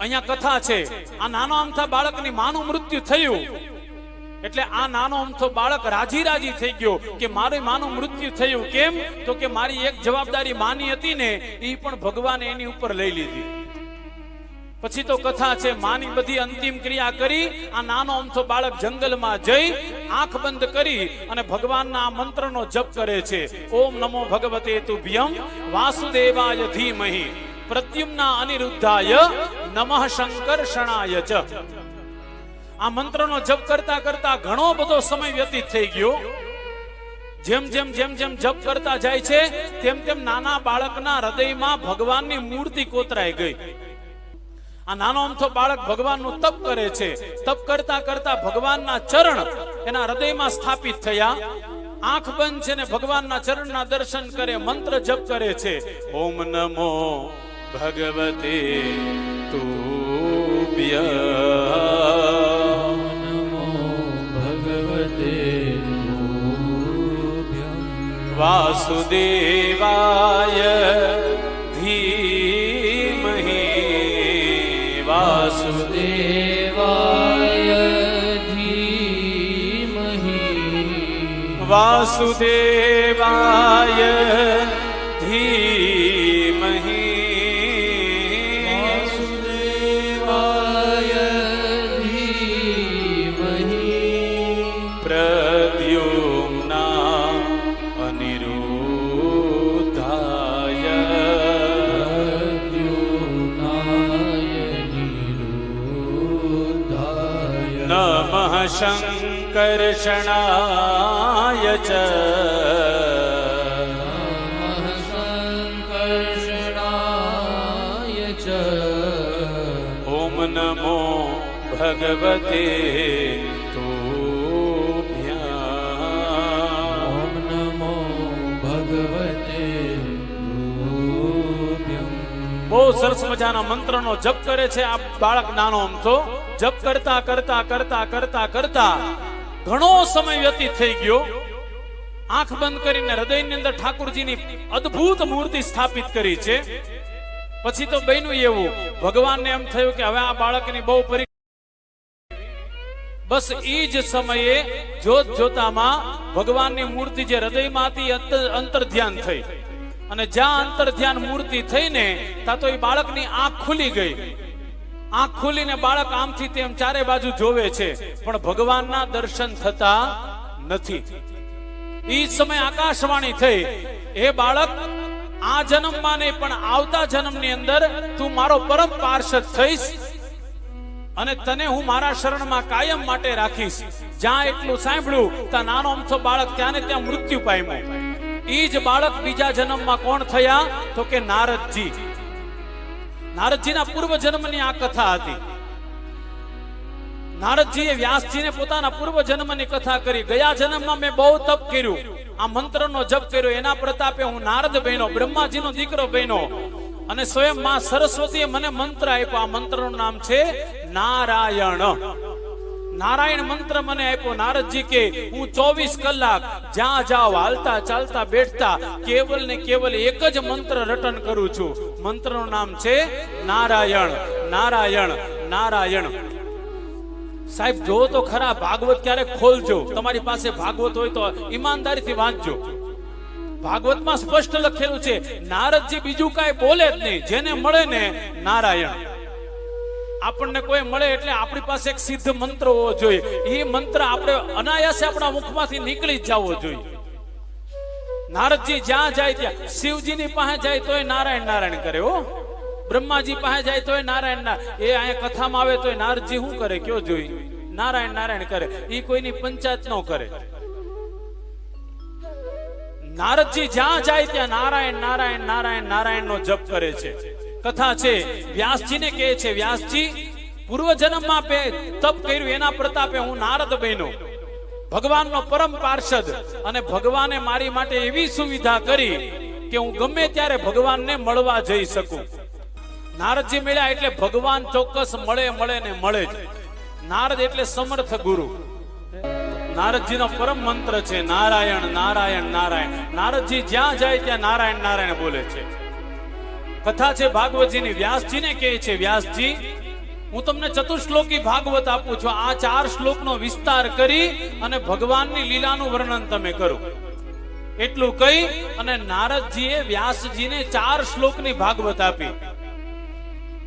અહીંયા કથા છે. આ નાનો અમથા બાળકની માનું મૃત્યુ થયું. એટલે આ નાનો અમથો બાળક રાજી રાજી થઈ ગયો કે મારે માનું મૃત્યુ થયું. કેમ? તો કે મારી એક જવાબદારી માની હતી ને એ પણ ભગવાને એની ઉપર લઈ લીધી. પછી તો કથા છે, માની બધી અંતિમ ક્રિયા કરી, આ નાનો અમથો બાળક જંગલમાં જઈ, આંખ બંધ કરી અને ભગવાનના મંત્રનો જપ કરે છે. ઓમ નમો ભગવતે તુભ્યમ વાસુદેવાય ધીમહી. પ્રદ્યુમ્ના અનિરુદ્ધાય નમઃ શંકરષણાય ચ. આ મંત્રનો જપ કરતા કરતા ઘણો બધો સમય વ્યતીત થઈ ગયો. જેમ જેમ જેમ જેમ જપ કરતા જાય છે, તેમ તેમ નાના બાળકના હૃદયમાં ભગવાનની મૂર્તિ કોતરાઈ ગઈ. આ નાનો અમથો બાળક ભગવાનનું તપ કરે છે. તપ કરતા કરતા ભગવાનના ચરણ એના હૃદયમાં સ્થાપિત થયા. આંખ બંધ છે ને ભગવાનના ચરણના દર્શન કરે, મંત્ર જપ કરે છે. ઓમ નમો भगवते तु नमो भगवते वासुदेवाय धीमहि। वासुदेवाय धीमहि। वासुदेवाय ઓમ નમો ભગવતે તુભ્યા ઓમ નમો ભગવતે તુભ્યં બહુ સરસ મજાના મંત્રનો જપ કરે છે આ બાળક નાનો અમથો જપ કરતા કરતા કરતા કરતા કરતા ઘણો સમય વ્યતીત થઈ ગયો. આંખ બંધ કરીને હૃદયની અંદર ઠાકુરજીની અદ્ભુત મૂર્તિ સ્થાપિત કરી છે. પછી તો બન્યું એવું, ભગવાનને એમ થયું કે હવે આ બાળકની બહુ પરી બસ એ જ સમયે જોત જોતામાં ભગવાનની મૂર્તિ જે હૃદયમાં હતી અંતર- ધ્યાન થઈ. અને જ્યાં અંતર ધ્યાન મૂર્તિ થઈને, ત્યાં તો એ બાળકની આંખ ખુલી ગઈ. આંખ ખોલીને બાળક આમથી તેમ ચારે બાજુ જોવે છે, પણ ભગવાનના દર્શન થતા નથી. ઈ સમય આકાશવાણી થઈ. એ બાળક, આ જન્મમાં નહીં પણ આવતા જન્મની અંદર તું મારો પરમ પાર્ષદ થઈશ અને તને હું મારા શરણમાં કાયમ માટે રાખીશ. જ્યાં એટલું સાંભળ્યું ત્યાં નાનો અમથો બાળક ત્યાં ને ત્યાં મૃત્યુ પામ્યું. ઈ જ બાળક બીજા જન્મમાં કોણ થયા? તો કે નારદજી. નારદજીના પૂર્વ જન્મની આ કથા હતી. નારદજીએ વ્યાસજીને પોતાના પૂર્વ જન્મની કથા કરી. ગયા જન્મમાં મેં બહુ તપ કર્યું. આ મંત્રનો જપ કર્યો. એના પ્રતાપે હું નારદ બહેનો, બ્રહ્માજીનો દીકરો બહેનો અને સ્વયં માં સરસ્વતીએ મને મંત્ર આપ્યો. આ મંત્રનું નામ છે નારાયણ. નારાયણ મંત્ર મને આપ્યો. નારદજી કે, હું ચોવીસ કલાક જ્યાં જાવ હાલતા ચાલતા બેઠતા કેવલ ને કેવલ એક જ મંત્ર રટન કરું છું. મંત્રનું નામ છે નારાયણ. નારાયણ નારાયણ. સાહેબ જો તો ખરા, ભાગવત ક્યારેક ખોલજો. તમારી પાસે ભાગવત હોય તો ઈમાનદારીથી વાંચજો. ભાગવતમાં સ્પષ્ટ લખેલું છે નારદજી બીજું કાંઈ બોલે જ નહીં, જેને મળે ને નારાયણ. આપણને કોઈ મળે એટલે આપણી પાસે એક સિદ્ધ મંત્ર હોવો જોઈએ. એ મંત્ર આપણે અનાયાસે આપણા મુખમાંથી નીકળી જ જવો જોઈએ. નારદજી જ્યાં જાય ત્યાં, શિવજીની પાસે જાય તોય નારાયણ નારાયણ કરે હો. બ્રહ્માજી પાસે જાય તોય નારાયણ ના, એ અહીંયા કથામાં આવે તોય નારદજી શું કરે, કયો જોઈ? નારાયણ નારાયણ કરે એ કોઈની પંચાયત ન કરે. નારદજી જ્યાં જાય ત્યાં નારાયણ નારાયણ નારાયણ નારાયણ નો જપ કરે છે. કથા છે, વ્યાસજીને કહે છે, વ્યાસજી પૂર્વ જન્મમાં તપ કર્યું, એના પ્રતાપે હું નારદ બન્યો. ભગવાનનો પરમ પાર્ષદ અને ભગવાને મારી માટે એવી સુવિધા કરી કે હું ગમે ત્યારે ભગવાનને મળવા જઈ શકું. નારદજી મળ્યા એટલે ભગવાન ચોક્કસ મળે મળે ને મળે જ. નારદ એટલે સમર્થ ગુરુ. નારદજીનો પરમ મંત્ર છે, નારાયણ નારાયણ નારાયણ. નારદજી જ્યાં જાય ત્યાં નારાયણ નારાયણ બોલે છે. કથા છે ભાગવતજીની, વ્યાસજીને કહે છે, વ્યાસજી હું તમને ચતુશ્લોકી ભાગવત આપું છું. આ ચાર શ્લોકનો વિસ્તાર કરી અને ભગવાનની લીલાનું વર્ણન તમે કરો. એટલું કહી અને નારદજીએ વ્યાસજીને ચાર શ્લોકની ભાગવત આપી.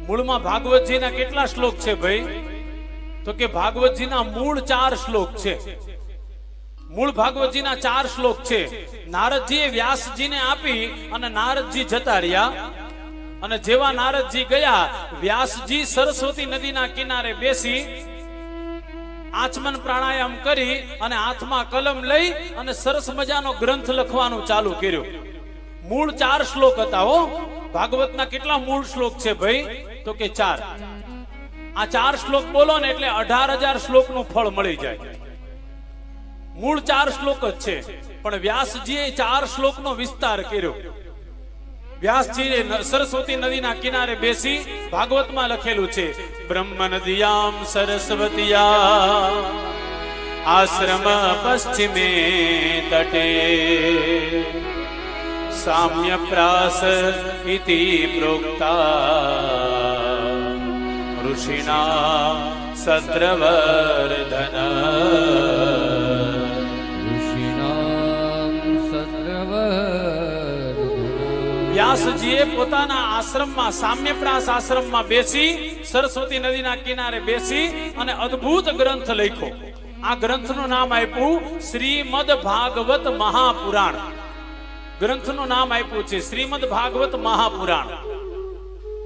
મૂળમાં ભાગવતજીના કેટલા શ્લોક છે ભાઈ? તો કે ભાગવતજીના મૂળ ચાર શ્લોક છે. મૂળ ભાગવતજીના ચાર શ્લોક છે. નારદજીએ વ્યાસજીને આપી અને નારદજી જતા રહ્યા. અને જેવા નારદજી ગયા, વ્યાસજી સરસ્વતી નદીના કિનારે બેસી, આચમન પ્રાણાયામ કરી અને હાથમાં કલમ લઈ અને સરસ મજાનો ગ્રંથ લખવાનું ચાલુ કર્યું. મૂળ ચાર શ્લોક હતા હો. ભાગવતના કેટલા મૂળ શ્લોક છે ભાઈ? તો કે ચાર. આ ચાર શ્લોક બોલો ને એટલે અઢાર હજાર શ્લોકનું ફળ મળી જાય. મૂળ ચાર શ્લોક જ છે. પણ વ્યાસજીએ ચાર શ્લોકનો વિસ્તાર કર્યો. વ્યાસજીએ સરસ્વતી નદીના કિનારે બેસી ભાગવતમાં લખેલું છે બ્રહ્મ નદિયામ સરસ્વતિયા, આશ્રમ પશ્ચિમે તટે, સામ્ય પ્રાસ ઇતિ પ્રોક્તા, ઋષિના સદ્રવર્ધન. વ્યાસજીએ પોતાના આશ્રમમાં, સામ્યપ્રાસ આશ્રમમાં બેસી, સરસ્વતી નદીના કિનારે બેસી અને અદ્ભુત ગ્રંથ લખ્યો. આ ગ્રંથનું નામ આપ્યું શ્રીમદ ભાગવત મહાપુરાણ. ગ્રંથનું નામ આપ્યું છે શ્રીમદ ભાગવત મહાપુરાણ.